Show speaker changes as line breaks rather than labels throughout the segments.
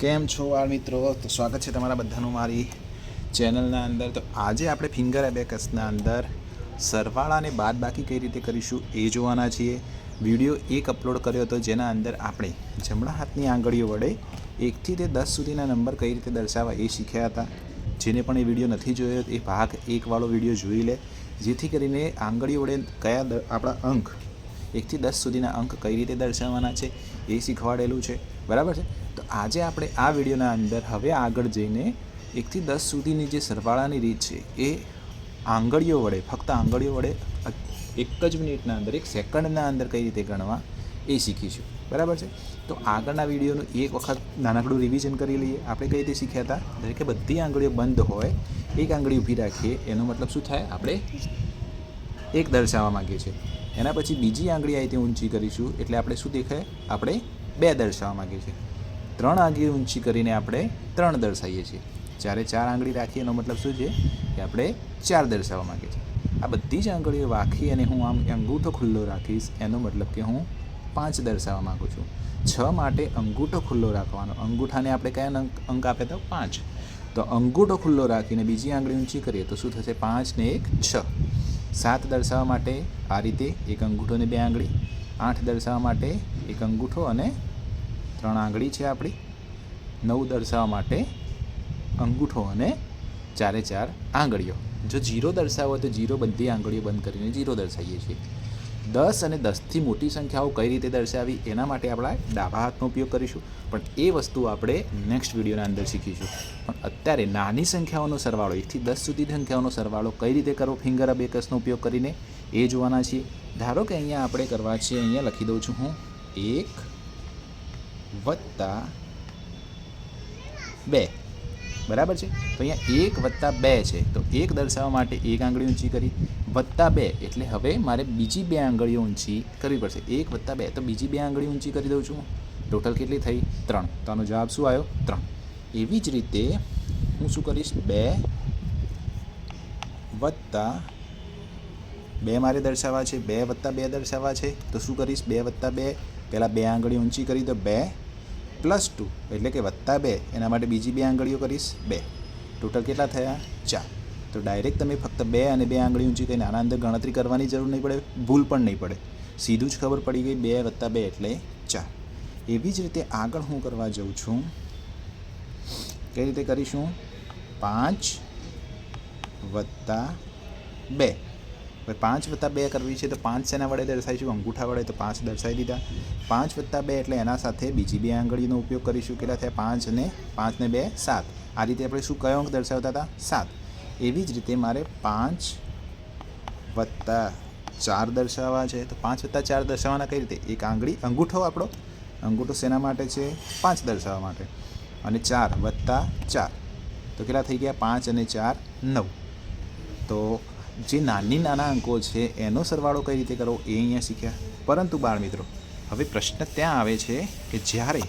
કેમ છો આ મિત્રો? તો સ્વાગત છે તમારા બધાનું મારી ચેનલના અંદર. તો આજે આપણે ફિંગર એબેકસના અંદર સરવાળા અને બાદ બાકી કઈ રીતે કરીશું એ જોવાના છીએ. વીડિયો એક અપલોડ કર્યો હતો જેના અંદર આપણે જમણા હાથની આંગળીઓ વડે એકથી તે દસ સુધીના નંબર કઈ રીતે દર્શાવવા એ શીખ્યા હતા. જેને પણ એ વીડિયો નથી જોયો, એ ભાગ એકવાળો વીડિયો જોઈ લે. જેથી કરીને આંગળીઓ વડે કયા આપણા અંક એકથી દસ સુધીના અંક કઈ રીતે દર્શાવવાના છે એ શીખવાડેલું છે. બરાબર છે? તો આજે આપણે આ વિડીયોના અંદર હવે આગળ જઈને એકથી દસ સુધીની જે સરવાળાની રીત છે એ આંગળીઓ વડે, ફક્ત આંગળીઓ વડે, એક જ મિનિટના અંદર, એક સેકન્ડના અંદર કઈ રીતે ગણવા એ શીખીશું. બરાબર છે? તો આગળના વિડીયોનું એક વખત નાનકડું રિવિઝન કરી લઈએ. આપણે કઈ રીતે શીખ્યા હતા? દરેક બધી આંગળીઓ બંધ હોય, એક આંગળી ઊભી રાખીએ, એનો મતલબ શું થાય? આપણે એક દર્શાવવા માંગીએ છીએ. એના પછી બીજી આંગળી આ રીતે ઊંચી કરીશું, એટલે આપણે શું દેખાય? આપણે બે દર્શાવવા માંગીએ છીએ. ત્રણ આંગળી ઊંચી કરીને આપણે ત્રણ દર્શાવીએ છીએ. જ્યારે ચાર આંગળી રાખીએ એનો મતલબ શું છે? કે આપણે ચાર દર્શાવવા માંગીએ છીએ. આ બધી જ આંગળીઓ રાખી અને હું આમ અંગૂઠો ખુલ્લો રાખીશ, એનો મતલબ કે હું પાંચ દર્શાવવા માગું છું. છ માટે અંગૂઠો ખુલ્લો રાખવાનો. અંગૂઠાને આપણે કયા અંક અંક આપે તો? પાંચ. તો અંગૂઠો ખુલ્લો રાખીને બીજી આંગળી ઊંચી કરીએ તો શું થશે? પાંચ ને એક, છ. સાત દર્શાવવા માટે આ રીતે એક અંગૂઠો અને બે આંગળી, આઠ દર્શાવવા માટે એક અંગૂઠો અને ત્રણ આંગળી છે આપણી. નવ દર્શાવવા માટે અંગૂઠો અને ચારે ચાર આંગળીઓ. જો જીરો દર્શાવો તો જીરો બધી આંગળીઓ બંધ કરીને જીરો દર્શાવીએ છીએ. દસ અને દસથી મોટી સંખ્યાઓ કઈ રીતે દર્શાવી એના માટે આપણે ડાબા હાથનો ઉપયોગ કરીશું. પણ એ વસ્તુ આપણે નેક્સ્ટ વિડીયોના અંદર શીખીશું. પણ અત્યારે નાની સંખ્યાઓનો સરવાળો, એકથી દસ સુધી સંખ્યાઓનો સરવાળો કઈ રીતે કરવો? ફિંગર અબેકસનો ઉપયોગ કરીને એ જોવાના છીએ. ધારો કે અહીંયા આપણે કરવા છે અહીંયા લખી દઉં છું હું. એક વત્તા બે. બરાબર છે? તો અહીંયા એક વત્તા બે છે. તો એક દર્શાવવા માટે એક આંગળી ઊંચી કરી. વત્તા બે, એટલે હવે મારે બીજી બે આંગળીઓ ઊંચી કરવી પડશે. એક વત્તા બે, તો બીજી બે આંગળી ઊંચી કરી દઉં છું ટોટલ કેટલી થઈ? ત્રણ. તો આનો જવાબ શું આવ્યો? ત્રણ. એવી જ રીતે હું શું કરીશ? બે વત્તા બે મારે દર્શાવવા છે. બે વત્તા બે દર્શાવવા છે. તો શું કરીશ? બે વત્તા બે. પહેલાં બે આંગળી ઊંચી કરી, તો બે પ્લસ ટુ એટલે કે વત્તા બે, એના માટે બીજી બે આંગળીઓ કરીશ, બે. ટોટલ કેટલા થયા? ચાર. તો ડાયરેક્ટ તમે ફક્ત બે અને બે આંગળી ઊંચી કરીને આના અંદર ગણતરી કરવાની જરૂર નહીં પડે, ભૂલ પણ નહીં પડે. સીધું જ ખબર પડી ગઈ, બે વત્તા બે એટલે ચાર. એવી જ રીતે આગળ હું કરવા જાઉં છું. કઈ રીતે કરીશું? પાંચ વત્તા બે. હવે પાંચ વત્તા બે કરવી છે તો પાંચ શેના વડે દર્શાવીશું અંગૂઠા વડે તો પાંચ દર્શાવી દીધા. પાંચ વત્તા બે એટલે એના સાથે બીજી બે આંગળીનો ઉપયોગ કરીશું. કેટલા થયા? પાંચ અને પાંચ ને બે, સાત. આ રીતે આપણે શું કયો અંક દર્શાવતા હતા? સાત. એવી જ રીતે મારે પાંચ વત્તા ચાર દર્શાવવા છે. તો પાંચ વત્તા ચાર દર્શાવવાના કઈ રીતે? એક આંગળી, અંગૂઠો આપણો. અંગૂઠો શેના માટે છે? પાંચ દર્શાવવા માટે. અને ચાર વત્તા ચાર. તો કેટલા થઈ ગયા? પાંચ અને ચાર, નવ. તો જે નાની નાના અંકો છે, એનો સરવાળો કઈ રીતે કરવો, એ અહીંયા શીખ્યા. પરંતુ બાળ મિત્રો, હવે પ્રશ્ન ત્યાં આવે છે કે જ્યારે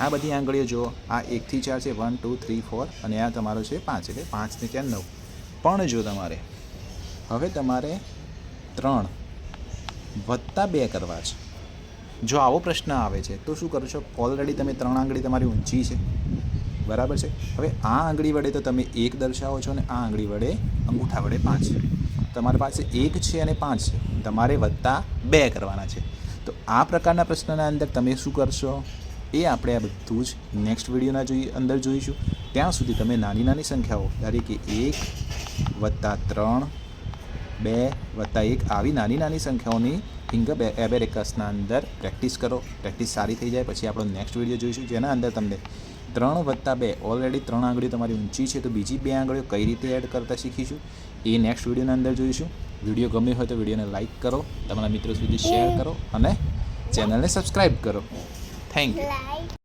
આ બધી આંગળીઓ જુઓ, આ એકથી ચાર છે વન ટુ થ્રી ફોર અને આ તમારો છે પાંચ, એટલે પાંચ ને ચાર નવ. પણ જો તમારે, હવે તમારે ત્રણ વત્તા બે કરવા છે. જો આવો પ્રશ્ન આવે છે, તો શું કરો છો? ઓલરેડી તમે ત્રણ આંગળી તમારી ઊંચી છે. બરાબર છે? હવે આ આંગળી વડે તો તમે એક દર્શાવો છો અને આ આંગળી વડે અંગૂઠા વડે પાંચ તમારી પાસે એક છે અને પાંચ છે. તમારે વત્તા બે કરવાના છે. તો આ પ્રકારના પ્રશ્નના અંદર તમે શું કરશો? એ આપણે આ બધું જ નેક્સ્ટ વિડીયોના જોઈ, અંદર જોઈશું. ત્યાં સુધી તમે નાની નાની સંખ્યાઓ ધારી કે એક વત્તા ત્રણ, બે વત્તા એક, આવી નાની નાની સંખ્યાઓની ફિંગર એબેરેકસના અંદર પ્રેક્ટિસ કરો. પ્રેક્ટિસ સારી થઈ જાય, પછી આપણો નેક્સ્ટ વીડિયો જોઈશું. જેના અંદર તમને ત્રણ વત્તા બે. ઓલરેડી ત્રણ આંગળીઓ તમારી ઊંચી છે તો બીજી બે આંગળીઓ કઈ રીતે એડ કરતા શીખીશું? એ નેક્સ્ટ વિડીયોના અંદર જોઈશું. વીડિયો ગમ્યો હોય તો વિડીયોને લાઇક કરો તમારા મિત્રો સુધી શેર કરો અને ચેનલને સબસ્ક્રાઈબ કરો. Thank you